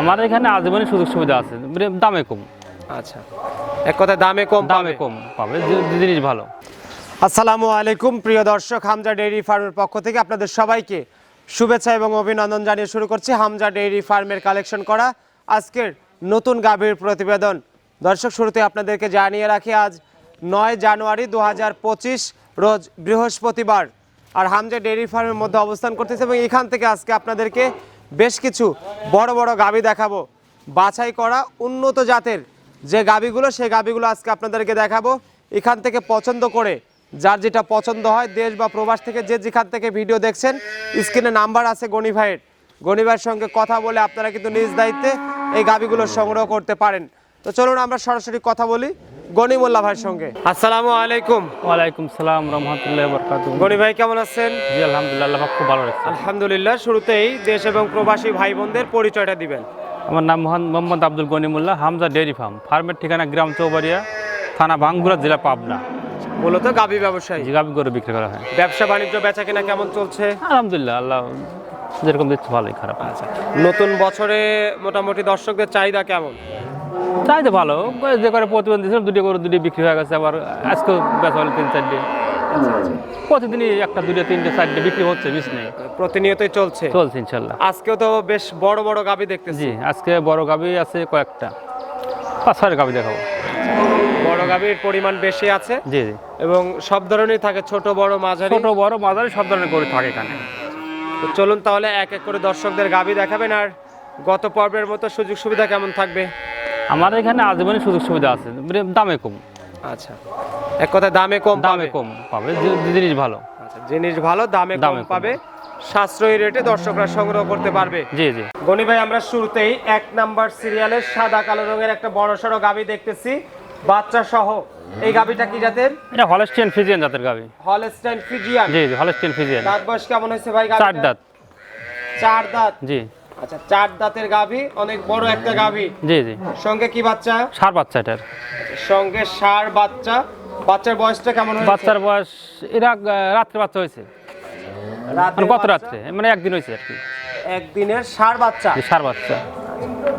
আমার এখানে আজীবনই সুযোগ সুবিধা আছে। মানে দামে কম। আচ্ছা। এক কথায় দামে কম দামে কম পাবে জিনিস ভালো। আসসালামু আলাইকুম প্রিয় দর্শক হামজা ডেইরি ফার্মের পক্ষ থেকে আপনাদের সবাইকে শুভেচ্ছা এবং অভিনন্দন জানিয়ে শুরু করছি হামজা ডেইরি ফার্মের কালেকশন করা আজকের নতুন গাভীর প্রতিবেদন। দর্শক শুরুতে আপনাদেরকে জানিয়ে রাখি আজ নয় জানুয়ারি দু হাজার পঁচিশ রোজ বৃহস্পতিবার। আর হামজা ডেইরি ফার্মের মধ্যে অবস্থান করতেছে এবং এখান থেকে আজকে আপনাদেরকে বেশ কিছু বড় বড় গাবি দেখাবো। বাছাই করা উন্নত জাতের যে গাবিগুলো, সেই গাবিগুলো আজকে আপনাদেরকে দেখাবো। এখান থেকে পছন্দ করে যার যেটা পছন্দ হয়, দেশ বা প্রবাস থেকে যে যেখান থেকে ভিডিও দেখছেন, স্ক্রিনে নাম্বার আছে গণি ভাইয়ের। গণি ভাইয়ের সঙ্গে কথা বলে আপনারা কিন্তু নিজ দায়িত্বে এই গাবিগুলো সংগ্রহ করতে পারেন। তো চলুন আমরা সরাসরি কথা বলি গনি মোল্লা ভাইয়ের সঙ্গে। আসসালামু আলাইকুম। ওয়ালাইকুম সালাম রহমতুল্লাহ বরকাত গনি ভাই কেমন আছেন? জি আলহামদুলিল্লাহ খুব ভালো রাখছে। আলহামদুলিল্লাহ শুরুতেই দেশ এবং প্রবাসী ভাই বোনদের পরিচয়টা দিবেন। আমার নাম মোহাম্মদ আব্দুল গনিমুল্লাহ হামজা ডেয়ারি ফার্ম। ফার্মের ঠিকানা গ্রাম চৌবাড়িয়া থানা বাঙ্গুরা জেলা পাবনা। মূলত গাভী ব্যবসায়ী। গাভি গরু বিক্রি করা হয়। ব্যবসা বাণিজ্য বেচা কিনা কেমন চলছে? আলহামদুলিল্লাহ আল্লাহ যেরকম দিচ্ছে ভালোই খারাপ। আচ্ছা নতুন বছরে মোটামুটি দর্শকদের চাহিদা কেমন? চাইতে ভালো। যে করে প্রতিদিন দিয়েছিলাম দুটি গরু দুটি বিক্রি হয়ে গেছে আবার আজকেও বেচা হলো তিন চারটে। প্রতিদিনই একটা দুটো তিনটে চারটে বিক্রি হচ্ছে মিস নেই। প্রতিনিয়তই চলছে। চলছে ইনশাল্লাহ। আজকেও তো বেশ বড় বড় গাভী দেখতেছি। জি আজকে বড় গাবি আছে কয়েকটা। পাঁচ ছয় গাবি দেখাবো। বড় গাভীর পরিমাণ বেশি আছে। জি জি। এবং সব ধরনের থাকে ছোট বড় মাঝারি। ছোট বড় মাঝারি সব ধরনের গরু থাকে এখানে। তো চলুন তাহলে এক এক করে দর্শকদের গাভী দেখাবেন আর গত পর্বের মতো সুযোগ সুবিধা কেমন থাকবে? আমার এখানে আজীবনই সুযোগ সুবিধা আছে মানে দামে কম। আচ্ছা। এক কথায় দামে কম দামে কম পাবে জিনিস ভালো। আচ্ছা জিনিস ভালো দামে কম দামে পাবে। সাশ্রয়ী রেটে দর্শকরা সংগ্রহ করতে পারবে। জি জি। গনি ভাই আমরা শুরুতেই এক নাম্বার সিরিয়ালের সাদা কালো রঙের একটা বড় সড়ো গাভী দেখতেছি। বাচ্চা সহ এই গাভীটা কি জাতের? এটা হলস্টিয়ান ফিজিয়ান জাতের গাবি। হলস্টাইন ফিজিয়ান জি জি হলস্টিয়ান ফিজিয়ান দাঁত বয়স কেমন হয়েছে ভাই চার দাঁত। চার দাঁত। জি। আচ্ছা চার দাঁতের গাভী অনেক বড় একটা গাভী। জি জি। সঙ্গে কি বাচ্চা? সার বাচ্চা এটার। সঙ্গে ষাঁড় বাচ্চা। বাচ্চার বয়সটা কেমন হয়েছে? বাচ্চার বয়স এরা রাত্রে বাচ্চা হয়েছে। মানে কত রাত্রে? মানে একদিন হয়েছে আর কি। একদিনের ষাঁড় বাচ্চা? সার বাচ্চা।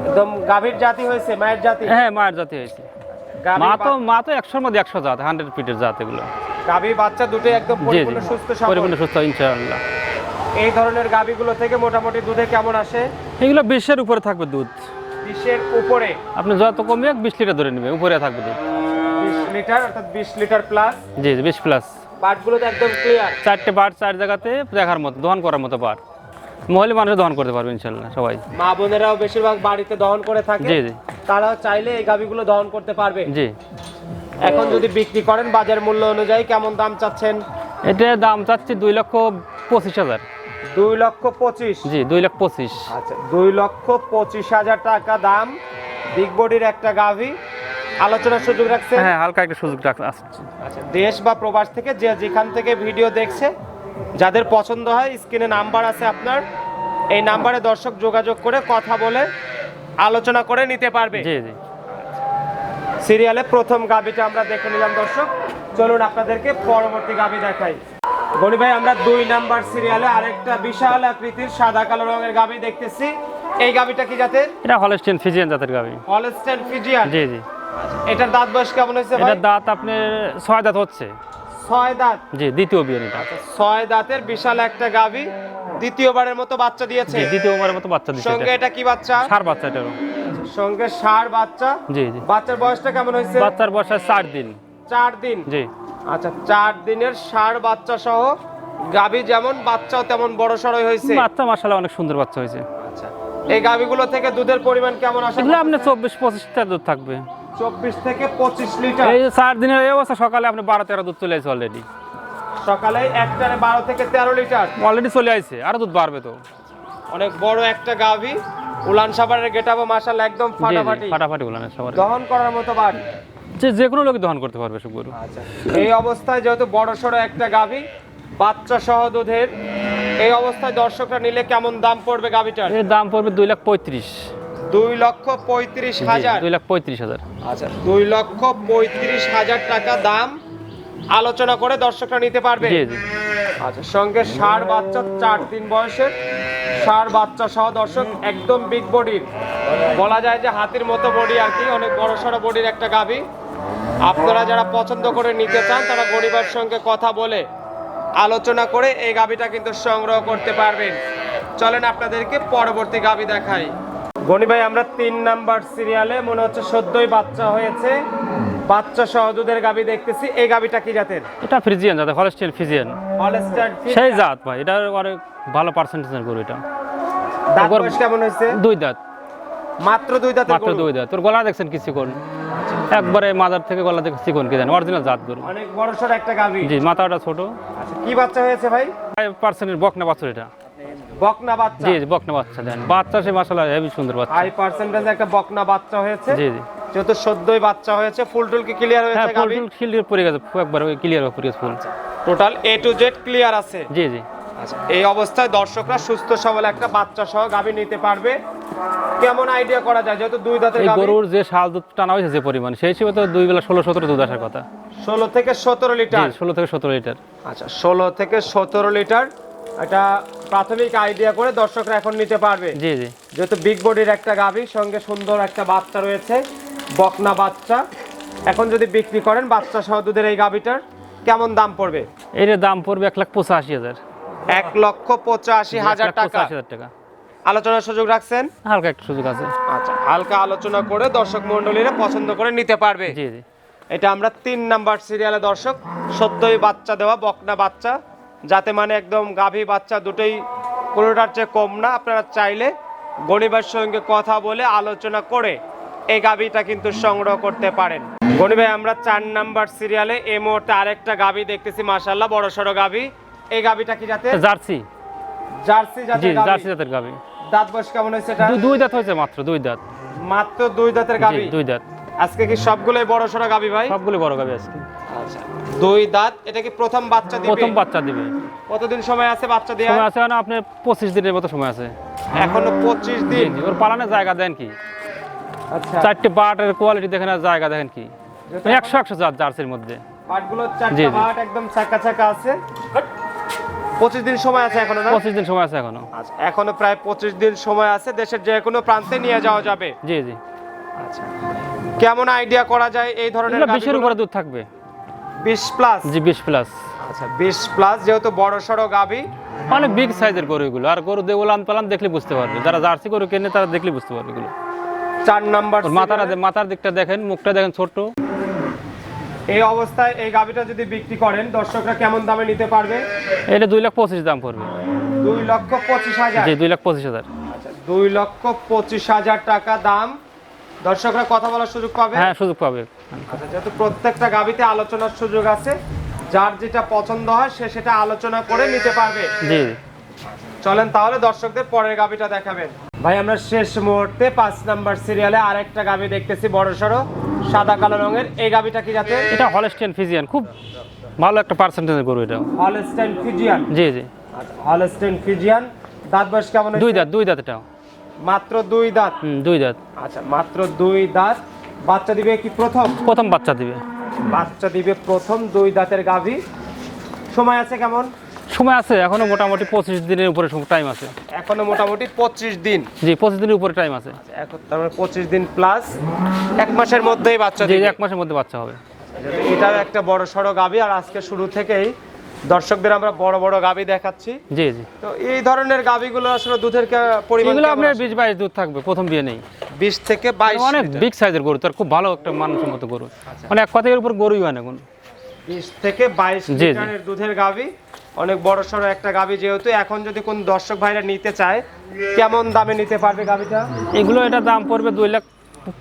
একদম গাভীর জাতি হয়েছে মায়ের জাতি? হ্যাঁ মায়ের জাতি হয়েছে। মা তো মা তো একশোর মধ্যে একশো জাত হান্ড্রেড পিটের জাত এগুলো। গাভীর বাচ্চা দুটো একদম পরিপূর্ণ সুস্থ পরিপূর্ণ সুস্থ ইনশাআল্লাহ। এই ধরনের গাভীগুলো থেকে মোটামুটি দুধে কেমন আসে? এগুলো বিশের উপরে থাকবে দুধ। বিশের উপরে? আপনি যত কমবে বিশ লিটার ধরে নেবে উপরে থাকবে দুধ। বিশ লিটার অর্থাৎ বিশ লিটার প্লাস জি জি বিশ প্লাস পাটগুলো তো একদম ক্লিয়ার চারটে বার চার জায়গাতে দেখার মতো দহন করার মতো বার মহিলা মানুষ দহন করতে পারবে ইনশাল্লাহ সবাই। মা বোনেরাও বেশিরভাগ বাড়িতে দহন করে থাকে। জি জি। তারাও চাইলে এই গাভীগুলো দহন করতে পারবে। জি। এখন যদি বিক্রি করেন বাজার মূল্য অনুযায়ী কেমন দাম চাচ্ছেন? এটার দাম চাচ্ছি দুই লক্ষ পঁচিশ হাজার। দুই লক্ষ পঁচিশ। জি দুই লক্ষ পঁচিশ। আচ্ছা দুই লক্ষ পঁচিশ হাজার টাকা দাম। বিগ বডির একটা গাভী। আলোচনার সুযোগ রাখছে হ্যাঁ হালকা একটা সুযোগ রাখ- আসছে আচ্ছা দেশ বা প্রবাস থেকে যে যেখান থেকে ভিডিও দেখছে যাদের পছন্দ হয় স্ক্রিনে নাম্বার আছে আপনার। এই নাম্বারে দর্শক যোগাযোগ করে কথা বলে আলোচনা করে নিতে পারবে। জি জি। সিরিয়ালে প্রথম গাবিটা আমরা দেখে নিলাম দর্শক। চলুন আপনাদেরকে পরবর্তী গাবি দেখাই। গনি ভাই আমরা দুই নাম্বার সিরিয়ালে আরেকটা বিশাল আকৃতির সাদা কালো রঙের গাবি দেখতেছি। এই গাবিটা কি জাতের? এটা হলস্টিয়ান ফিজিয়ান জাতের গাবি হলস্টেন ফিজিয়ান জি জি। এটার দাঁত বয়স কেমন হয়েছে ভাই? এটার দাঁত আপনার ছয় দাঁত হচ্ছে। ছয় দাঁত? জি দ্বিতীয় বিয়ে এটা ছয় দাঁতের বিশাল একটা গাবি দ্বিতীয়বারের মতো বাচ্চা দিয়েছে। দ্বিতীয়বারের মতো বাচ্চা দিচ্ছে সঙ্গে এটা। কি বাচ্চা? সার বাচ্চা এটা সঙ্গে সার বাচ্চা? জি জি। বাচ্চার বয়সটা কেমন হয়েছে? বাচ্চার বয়স চার দিন। চার দিন? জি। আচ্ছা চার দিনের ষাঁড় বাচ্চা সহ গাভী যেমন বাচ্চাও তেমন বড় সড়ই হয়েছে। বাচ্চা মাসালা অনেক সুন্দর বাচ্চা হয়েছে। আচ্ছা এই গাভীগুলো থেকে দুধের পরিমাণ কেমন আসে এগুলো আপনার চব্বিশ পঁচিশটা দুধ থাকবে। চব্বিশ থেকে পঁচিশ লিটার। এই যে চার দিনের এই অবস্থা সকালে আপনি বারো তেরো দুধ চলে আসে অলরেডি সকালে একটারে বারো থেকে তেরো লিটার। অলরেডি চলে আসছে আরও দুধ বাড়বে তো। অনেক বড় একটা গাভী উলান সাবারের গেটাবো মাসাল একদম ফাটাফাটি। ফাটাফাটি বলেন সবার দহন করার মতো বাড়ি। যে যে কোনো লোক দহন করতে পারবে সব গরু আচ্ছা। এই অবস্থায় যেহেতু বড় সড়ো একটা গাভী বাচ্চা সহ দুধের এই অবস্থায় দর্শকরা নিলে কেমন দাম পড়বে গাভীটার? এর দাম পড়বে দুই লাখ পঁয়ত্রিশ। দুই লক্ষ পঁয়ত্রিশ হাজার। দুই লাখ পঁয়ত্রিশ হাজার। আচ্ছা দুই লক্ষ পঁয়ত্রিশ হাজার টাকা দাম আলোচনা করে দর্শকরা নিতে পারবে। আচ্ছা সঙ্গে ষাঁড় বাচ্চা চার দিন বয়সের। সার বাচ্চা সহ দর্শক একদম বিগ বডির বলা যায় যে হাতির মতো বডি আর কি অনেক বড় সড়ো বডির একটা গাভী। আপনারা যারা পছন্দ করে নিতে চান তারা গরিবের সঙ্গে কথা বলে আলোচনা করে এই গাভীটা কিন্তু সংগ্রহ করতে পারবেন। চলেন আপনাদেরকে পরবর্তী গাভী দেখাই। গনি ভাই আমরা তিন নাম্বার সিরিয়ালে মনে হচ্ছে সদ্যই বাচ্চা হয়েছে। বাচ্চা সহ দুধের গাভী দেখতেছি। এই গাবিটা কি জাতের? এটা ফ্রিজিয়ান যাতে হলস্টেল ফিজিয়ান হলস্টার সেই জাত ভাই এটা অনেক ভালো পার্সেন্টেজের গরু এটা। দাঁত কেমন হয়েছে? দুই দাঁত। মাত্র দুই দাঁতের মাত্র দুই দাঁত। তোর গলা দেখছেন কিছু চিকন একবারে মাদার থেকে গলা দেখে চিকন কি জানেন অরিজিনাল জাত গরু। অনেক বড় সড় একটা গাভী। জি মাথাটা ছোট। আচ্ছা কি বাচ্চা হয়েছে ভাই? ফাইভ পার্সেন্টের বকনা বাছুর এটা বকনা বাচ্চা। জি জি বকনা বাচ্চা দেন। বাচ্চা সে মাসালা হেভি সুন্দর বাচ্চা। হাই পার্সেন্টেজ একটা বকনা বাচ্চা হয়েছে। জি জি। যেহেতু সদ্যই বাচ্চা হয়েছে ফুল টুল কি ক্লিয়ার হ্যাঁ হয়েছে ফুল টুল ক্লিয়ার পড়ে গেছে একবার ক্লিয়ার পড়ে গেছে full. Total A to Z clear আছে। জি জি। আচ্ছা এই অবস্থায় দর্শকরা সুস্থ সবল একটা বাচ্চা সহ গাভী নিতে পারবে। কেমন আইডিয়া করা যায়? যেহেতু দুই দাঁতের গাভী। গরুর যে শাল দুধ টানা হয়েছে যে পরিমাণ সেই হিসেবে তো দুই বেলা ষোলো সতেরো দুধ আসার কথা। ষোলো থেকে সতেরো জি লিটার। ষোলো থেকে সতেরো লিটার। আচ্ছা ষোলো থেকে সতেরো লিটার। এটা প্রাথমিক আইডিয়া করে দর্শকরা এখন নিতে পারবে। জি জি। যেহেতু বিগ বডির একটা গাভী সঙ্গে সুন্দর একটা বাচ্চা রয়েছে বকনা বাচ্চা। এখন যদি বিক্রি করেন বাচ্চা সহ দুধের এই গাভীটার কেমন দাম পড়বে? এর দাম পড়বে এক লাখ পঁচাশি হাজার। এক লক্ষ পঁচাশি হাজার টাকা। টাকা। আলোচনার সুযোগ রাখছেন? হালকা একটু সুযোগ আছে। আচ্ছা হালকা আলোচনা করে দর্শক মন্ডলীরা পছন্দ করে নিতে পারবে। জি জি। এটা আমরা তিন নাম্বার সিরিয়ালে দর্শক সদ্যই বাচ্চা দেওয়া বকনা বাচ্চা। যাতে মানে একদম গাভী বাচ্চা দুটোই কোনোটার চেয়ে কম না আপনারা চাইলে গণিবার সঙ্গে কথা বলে আলোচনা করে এই গাভীটা কিন্তু সংগ্রহ করতে পারেন। গণি ভাই আমরা চার নাম্বার সিরিয়ালে এই মুহূর্তে আরেকটা গাভী দেখতেছি মাশাল্লাহ বড় সড়ো গাভী। এই গাভীটা কি জাতের? জার্সি। জার্সি জাতের জার্সি জাতের গাবি। দাঁত বয়স কেমন হয়েছে এটা? দুই দাঁত হয়েছে মাত্র দুই দাঁত। মাত্র দুই দাঁতের গাভী দুই দাঁত। আজকে কি সবগুলোই বড় সড়ো গাভী ভাই? সবগুলো বড় গাবি আজকে। আচ্ছা দুই দাঁত এটা কি প্রথম বাচ্চা দিবে? প্রথম বাচ্চা দিবে। কতদিন সময় আছে বাচ্চা দেওয়া সময় আছে মানে আপনার পঁচিশ দিনের মতো সময় আছে। এখনও পঁচিশ জি দিন? ওর পালানোর জায়গা দেন কি? আচ্ছা। চারটে বাটের কোয়ালিটি দেখেন আর জায়গা দেখেন কি? একশো একশো জাত জার্সির মধ্যে। চারটা বাট একদম চাকা চাকা আছে। পঁচিশ দিন সময় আছে এখনও না? পঁচিশ দিন সময় আছে এখনও। আচ্ছা এখনও প্রায় পঁচিশ দিন সময় আছে দেশের যে কোনো প্রান্তে নিয়ে যাওয়া যাবে? জি জি। আচ্ছা। কেমন আইডিয়া করা যায় এই ধরনের এগুলো বিশের উপরে দুধ থাকবে। বিশ প্লাস জি বিশ প্লাস আচ্ছা বিশ প্লাস যেহেতু বড় সড়ো গাভী। অনেক বিগ সাইজের গরু এগুলো। আর গরু দিয়ে উলান পালান দেখলে বুঝতে পারবে। যারা জার্সি গরু কেনে তারা দেখলে বুঝতে পারবে এগুলো। চার নাম্বার মাথাটা মাথার দিকটা দেখেন মুখটা দেখেন ছোট্ট। এই অবস্থায় এই গাভীটা যদি বিক্রি করেন দর্শকরা কেমন দামে নিতে পারবে? এটা দুই লাখ পঁচিশ দাম পড়বে। দুই লক্ষ পঁচিশ হাজার? দুই লাখ পঁচিশ হাজার। আচ্ছা দুই লক্ষ পঁচিশ হাজার টাকা দাম। দর্শকরা কথা বলার সুযোগ পাবে? হ্যাঁ সুযোগ পাবে। আচ্ছা যেহেতু প্রত্যেকটা গাবিতে আলোচনার সুযোগ আছে যার যেটা পছন্দ হয় সে সেটা আলোচনা করে নিতে পারবে। জি। চলেন তাহলে দর্শকদের পরের গাবিটা দেখাবেন। ভাই আমরা শেষ মুহূর্তে পাঁচ নাম্বার সিরিয়ালে আরেকটা গাবি দেখতেছি বড় সড়ো সাদা কালো রঙের। এই গাবিটা কি যাতে এটা হলস্টিয়ান ফিজিয়ান খুব ভালো একটা পার্সেন্টেজ গরু এটা। হলস্টেন ফিজিয়ান জি জি। আচ্ছা হলস্টেন ফিজিয়ান দাঁত বয়স কেমন দুই দাঁত দুই দাঁত এটা মাত্র দুই দাঁত? হুম দুই দাঁত। আচ্ছা মাত্র দুই দাঁত। বাচ্চা দিবে কি প্রথম? প্রথম বাচ্চা দিবে। বাচ্চা দিবে প্রথম দুই দাঁতের গাভী। সময় আছে কেমন? সময় আছে এখনও মোটামুটি পঁচিশ দিনের উপরে টাইম আছে। এখনও মোটামুটি পঁচিশ দিন। জি পঁচিশ দিনের উপরে টাইম আছে। এখন তার মানে পঁচিশ দিন প্লাস এক মাসের মধ্যেই বাচ্চা জি এক মাসের মধ্যে বাচ্চা হবে। এটাও একটা বড় সড়ো গাভী আর আজকে শুরু থেকেই দর্শকদের আমরা বড় বড় গাভী দেখাচ্ছি। জি জি। তো এই ধরনের গাভীগুলো আসলে দুধের পরিমাণ এগুলো আপনার বিশ বাইশ দুধ থাকবে প্রথম বিয়ে নেই। বিশ থেকে বাইশ অনেক বিগ সাইজের গরু তার খুব ভালো একটা মানসম্মত গরু। মানে এক কথায় এর উপর গরুই হয় না এখন বিশ থেকে বাইশ। লিটারের দুধের গাভী অনেক বড় সড়ো একটা গাভী যেহেতু এখন যদি কোন দর্শক ভাইরা নিতে চায় কেমন দামে নিতে পারবে গাভীটা? এগুলো এটা দাম পড়বে দুই লাখ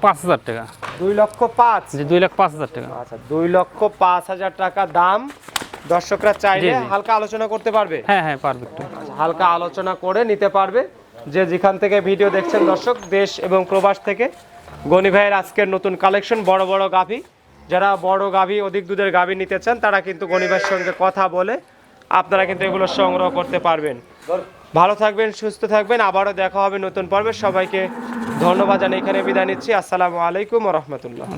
পাঁচ হাজার টাকা। দুই লক্ষ পাঁচ? জি দুই লাখ পাঁচ হাজার টাকা। আচ্ছা দুই লক্ষ পাঁচ হাজার টাকা দাম। দর্শকরা চাইলে। হালকা আলোচনা করতে পারবে? হ্যাঁ হ্যাঁ পারবে আচ্ছা, হালকা আলোচনা করে নিতে পারবে। যে যেখান থেকে ভিডিও দেখছেন দর্শক দেশ এবং প্রবাস থেকে গনি ভাইয়ের আজকের নতুন কালেকশন বড় বড় গাভী। যারা বড় গাভী অধিক দুধের গাভী নিতে চান তারা কিন্তু গনি ভাইয়ের সঙ্গে কথা বলে আপনারা কিন্তু এগুলো সংগ্রহ করতে পারবেন। ভালো থাকবেন, সুস্থ থাকবেন। আবারও দেখা হবে নতুন পর্বে। সবাইকে ধন্যবাদ জানিয়ে এখানে বিদায় নিচ্ছি। আসসালামু আলাইকুম রহমতুল্লাহ।